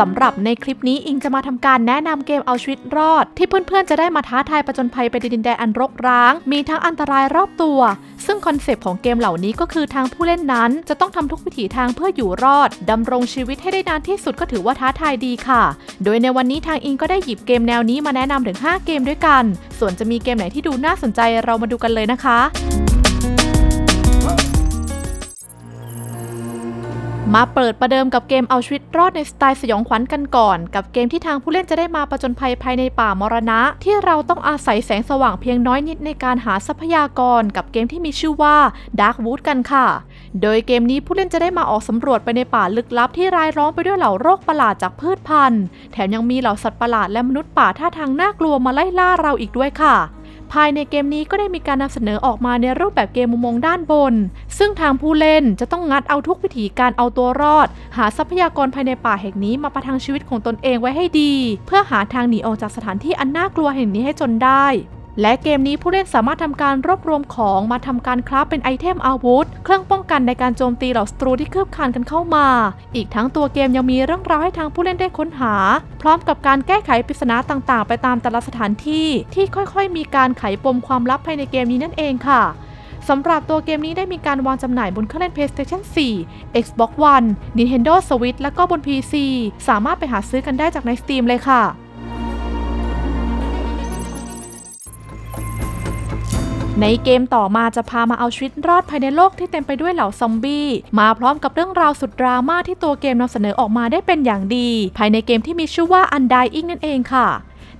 สำหรับในคลิปนี้อิงจะมาทำการแนะนำเกมเอาชีวิตรอด ที่เพื่อนๆจะได้มาท้าทายประจนภัยไปในดินแดนอันรกร้าง มีทั้งอันตรายรอบตัว ซึ่งคอนเซปต์ของเกมเหล่านี้ก็คือทางผู้เล่นนั้น จะต้องทำทุกวิถีทางเพื่ออยู่รอดดำรงชีวิตให้ได้นานที่สุดก็ถือว่าท้าทายดีค่ะ โดยในวันนี้ทางอิงก็ได้หยิบเกมแนวนี้มาแนะนำถึง 5 เกมด้วยกัน ส่วนจะมีเกมไหนที่ดูน่าสนใจเรามาดูกันเลยนะคะ มาเปิดประเดิมกับเกมเอาชีวิตรอดในสไตล์สยองขวัญกันก่อน กับเกมที่ทางผู้เล่นจะได้มาประจนภัยภายในป่ามรณะ ที่เราต้องอาศัยแสงสว่างเพียงน้อยนิดในการหาทรัพยากร กับเกมที่มีชื่อว่า Dark Wood กันค่ะ โดยเกมนี้ผู้เล่นจะได้มาออกสำรวจไปในป่าลึกลับที่รายล้อมไปด้วยเหล่าโรคประหลาดจากพืชพันธุ์ แถมยังมีเหล่าสัตว์ประหลาดและมนุษย์ป่าท่าทางน่ากลัวมาไล่ล่าเราอีกด้วยค่ะ ภายในเกมนี้ก็ได้มีการนำเสนอออกมาในรูปแบบเกมมุมมองด้านบน ซึ่งทางผู้เล่นจะต้องงัดเอาทุกวิถีการเอาตัวรอด หาทรัพยากรภายในป่าแห่งนี้มาประทังชีวิตของตนเองไว้ให้ดี เพื่อหาทางหนีออกจากสถานที่อันน่ากลัวแห่งนี้ให้จนได้ และเกมนี้ผู้เล่นสามารถทำการรวบรวมของมาทำการคราฟเป็นไอเทมอาวุธ เครื่องป้องกันในการโจมตีเหล่าศัตรูที่คืบคานกันเข้ามา อีกทั้งตัวเกมยังมีเรื่องราวให้ทางผู้เล่นได้ค้นหา พร้อมกับการแก้ไขปริศนาต่างๆ ไปตามแต่ละสถานที่ ที่ค่อยๆ มีการไขปมความลับภายในเกมนี้นั่นเองค่ะสำหรับตัวเกมนี้ได้มีการวางจำหน่ายบนเครื่องเล่น PlayStation 4 Xbox One Nintendo Switch และก็บน PC สามารถไปหาซื้อกันได้จากใน Steam เลยค่ะ ในเกมต่อมาจะพามาเอาชีวิตรอดภายในโลกที่เต็มไปด้วยเหล่าซอมบี้ มาพร้อมกับเรื่องราวสุดดราม่าที่ตัวเกมนำเสนอออกมาได้เป็นอย่างดี ภายในเกมที่มีชื่อว่า Undying นั่นเองค่ะ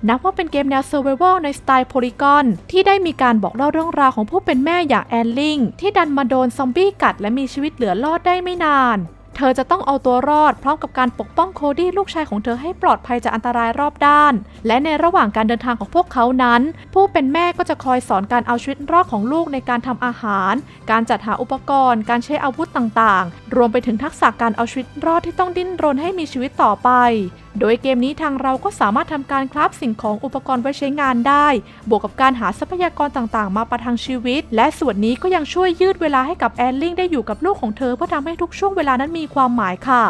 นับว่าเป็นเกมแนว Survival ในสไตล์โพลีกอนที่ได้มีการบอกเล่าเรื่องราวของผู้เป็นแม่อย่างแอนลิงที่ดันมาโดนซอมบี้กัดและมีชีวิตเหลือรอดได้ไม่นาน ธอจะต้องเอาตัวรอดพร้อมกับการปกป้องโคดี้ลูกชายของเธอให้ปลอดภัยจากอันตรายรอบด้าน และในระหว่างการเดินทางของพวกเขานั้น ผู้เป็นแม่ก็จะคอยสอนการเอาชีวิตรอดของลูกในการทำอาหาร การจัดหาอุปกรณ์ การใช้อาวุธต่างๆ รวมไปถึงทักษะการเอาชีวิตรอดที่ต้องดิ้นรนให้มีชีวิตต่อไปโดยเกมนี้ทางเราก็สามารถทำการคราฟสิ่งของอุปกรณ์ไว้ใช้งานได้ บวกกับการหาทรัพยากรต่างๆ มาประทังชีวิต และส่วนนี้ก็ยังช่วยยืดเวลาให้กับแอนลิงได้อยู่กับลูกของเธอเพื่อทำให้ทุกช่วงเวลานั้นมีความหมายค่ะ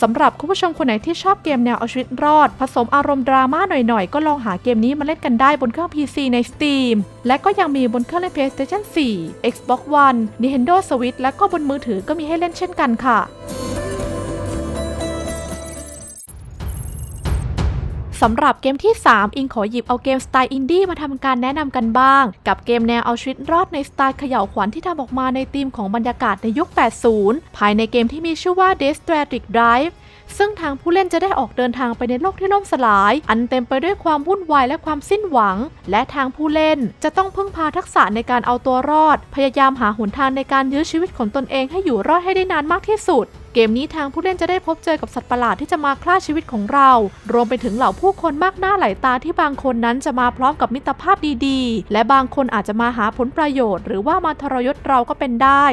สำหรับคุณผู้ชมคนไหนที่ชอบเกมแนวเอาชีวิตรอด ผสมอารมณ์ดราม่าหน่อยๆ ก็ลองหาเกมนี้มาเล่นกันได้บนเครื่อง PC ใน Steam และก็ยังมีบนเครื่องเล่น PlayStation 4 Xbox One Nintendo Switch และก็บนมือถือก็มีให้เล่นเช่นกันค่ะ สำหรับเกมที่ 3 อิงขอหยิบเอาเกมสไตล์อินดี้มาทำการแนะนำกันบ้าง กับเกมแนวเอาชีวิตรอดในสไตล์เขย่าวขวัญที่ทำออกมาในธีมของบรรยากาศในยุค 80 ภายในเกมที่มีชื่อว่า Death Stranding Drive ซึ่งทางผู้เล่นจะได้ออกเดินทางไปในโลกที่ล่มสลาย อันเต็มไปด้วยความวุ่นวายและความสิ้นหวัง และทางผู้เล่นจะต้องพึ่งพาทักษะในการเอาตัวรอด พยายามหาหนทางในการยื้อชีวิตของตนเองให้อยู่รอดให้ได้นานมากที่สุด เกมนี้ทางผู้เล่นจะได้พบเจอกับสัตว์ประหลาดที่จะมาฆ่าชีวิตของเรา รวมไปถึงเหล่าผู้คนมากหน้าหลายตาที่บางคนนั้นจะมาพร้อมกับมิตรภาพดีๆ และบางคนอาจจะมาหาผลประโยชน์ หรือว่ามาทรยศเราก็เป็นได้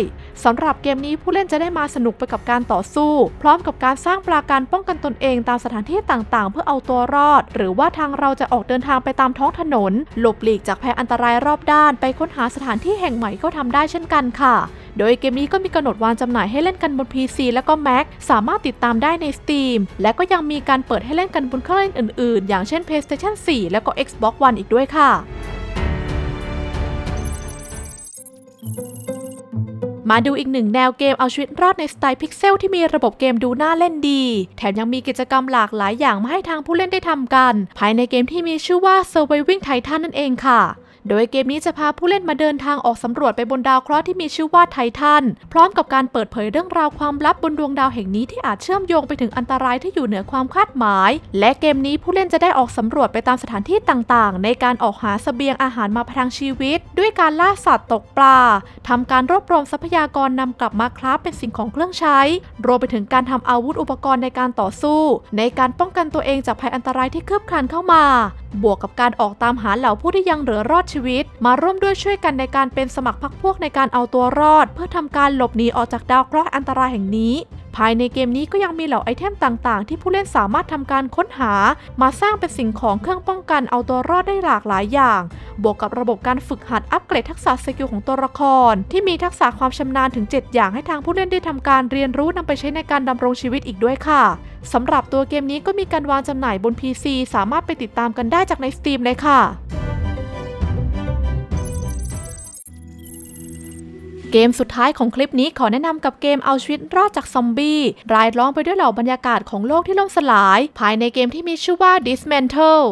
สำหรับเกมนี้ผู้เล่นจะได้มาสนุกไปกับการต่อสู้ พร้อมกับการสร้างปราการป้องกันตนเองตามสถานที่ต่างๆ เพื่อเอาตัวรอด หรือว่าทางเราจะออกเดินทางไปตามท้องถนน หลบหลีกจากภัยอันตรายรอบด้าน ไปค้นหาสถานที่แห่งใหม่ก็ทำได้เช่นกันค่ะ โดยเกมนี้ก็มีกำหนดวางจำหน่ายให้เล่นกันบน PC และก็ Mac สามารถติดตามได้ใน Steam และก็ยังมีการเปิดให้เล่นกันบนเครื่องเล่นอื่นๆ อย่างเช่น PlayStation 4 และก็ Xbox One อีกด้วยค่ะมาดูอีกหนึ่งแนวเกมเอาชีวิตรอดในสไตล์พิกเซลที่มีระบบเกมดูน่าเล่นดี แถมยังมีกิจกรรมหลากหลายอย่างมาให้ทางผู้เล่นได้ทำกัน ภายในเกมที่มีชื่อว่า Surviving Titan นั่นเองค่ะ โดยเกมนี้จะพาผู้เล่นมาเดินทางออกสำรวจไปบนดาวเคราะห์ที่มีชื่อว่าไททัน พร้อมกับการเปิดเผยเรื่องราวความลับบนดวงดาวแห่งนี้ที่อาจเชื่อมโยงไปถึงอันตรายที่อยู่เหนือความคาดหมาย และเกมนี้ผู้เล่นจะได้ออกสำรวจไปตามสถานที่ต่างๆ ในการออกหาเสบียงอาหารมาประทังชีวิต ด้วยการล่าสัตว์ตกปลาทำการรวบรวมทรัพยากรนำกลับมาคราฟเป็นสิ่งของเครื่องใช้ รวมไปถึงการทำอาวุธอุปกรณ์ในการต่อสู้ ในการป้องกันตัวเองจากภัยอันตรายที่คืบคลานเข้ามา บวกกับการออกตามหาเหล่าผู้ที่ยังเหลือรอดชีวิต มาร่วมด้วยช่วยกันในการเป็นสมัครพรรคพวกในการเอาตัวรอด เพื่อทำการหลบหนีออกจากดาวเคราะห์อันตรายแห่งนี้ ภายในเกมนี้ก็ยังมีเหล่าไอเทมต่างๆ ที่ผู้เล่นสามารถทำการค้นหา มาสร้างเป็นสิ่งของเครื่องป้องกันเอาตัวรอดได้หลากหลายอย่าง บวกกับระบบการฝึกหัดอัปเกรดทักษะสกิลของตัวละคร ที่มีทักษะความชำนาญถึง 7 อย่างให้ทางผู้เล่นได้ทำการเรียนรู้นำไปใช้ในการดำรงชีวิตอีกด้วยค่ะ สำหรับตัวเกมนี้ก็มีการวางจำหน่ายบน PC สามารถไปติดตามกันได้จากใน Steam เลยค่ะ เกมสุดท้ายของคลิปนี้ขอแนะนำกับเกมเอาชีวิตรอดจากซอมบี้ รายล้อมไปด้วยเหล่าบรรยากาศของโลกที่ล่มสลาย ภายในเกมที่มีชื่อว่า Dismantle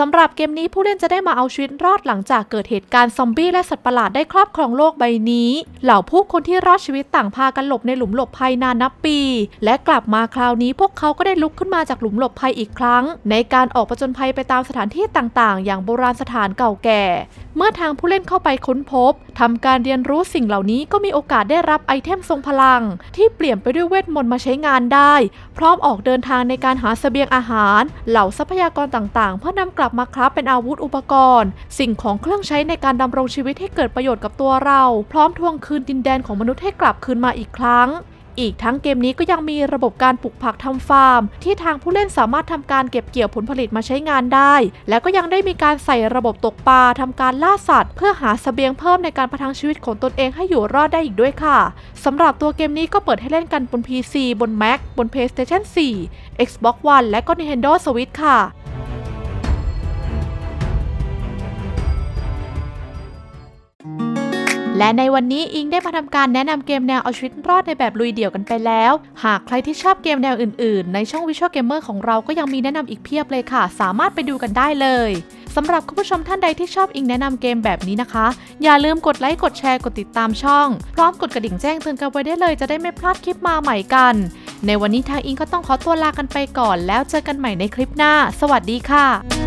สำหรับเกมนี้ผู้เล่นจะได้มาเอาชีวิตรอดหลังจากเกิดเหตุการณ์ซอมบี้และสัตว์ประหลาดได้ครอบครองโลกใบนี้ เหล่าผู้คนที่รอดชีวิตต่างพากันหลบในหลุมหลบภัยนานนับปี และกลับมาคราวนี้พวกเขาก็ได้ลุกขึ้นมาจากหลุมหลบภัยอีกครั้ง ในการออกประจนภัยไปตามสถานที่ต่างๆ อย่างโบราณสถานเก่าแก่ เมื่อทางผู้เล่นเข้าไปค้นพบทำการเรียนรู้สิ่งเหล่านี้ก็มีโอกาสได้รับไอเทมทรงพลัง ที่เปลี่ยนไปด้วยเวทมนต์มาใช้งานได้ พร้อมออกเดินทางในการหาเสบียงอาหาร เหล่าทรัพยากรต่างๆ เพื่อนำกลับับมาคราฟเป็นอาวุธอุปกรณ์ สิ่งของเครื่องใช้ในการดำรงชีวิตให้เกิดประโยชน์กับตัวเรา พร้อมทวงคืนดินแดนของมนุษย์ให้กลับคืนมาอีกครั้งอีกทั้งเกมนี้ก็ยังมีระบบการปลูกผักทำฟาร์ม ที่ทางผู้เล่นสามารถทำการเก็บเกี่ยวผลผลิตมาใช้งานได้ และก็ยังได้มีการใส่ระบบตกปลาทำการล่าสัตว์ เพื่อหาสเสบียงเพิ่มในการประทังชีวิตของตนเองให้อยู่รอดได้อีกด้วยค่ะสำหรับตัวเกมนี้ก็เปิดให้เล่นกันบน PC บน Mac บน PlayStation 4 Xbox One และก็ Nintendo Switch ค่ะ และในวันนี้อิงได้มาทำการแนะนำเกมแนวเอาชีวิตรอดในแบบลุยเดี่ยวกันไปแล้ว หากใครที่ชอบเกมแนวอื่นๆ ในช่อง Visual Gamer ของเราก็ยังมีแนะนำอีกเพียบเลยค่ะ สามารถไปดูกันได้เลยสำหรับคุณผู้ชมท่านใดที่ชอบอิงแนะนำเกมแบบนี้นะคะ อย่าลืมกดไลค์กดแชร์กดติดตามช่อง พร้อมกดกระดิ่งแจ้งเตือนกันไว้ได้เลย จะได้ไม่พลาดคลิปมาใหม่กัน ในวันนี้ทางอิงก็ต้องขอตัวลากันไปก่อน แล้วเจอกันใหม่ในคลิปหน้า สวัสดีค่ะ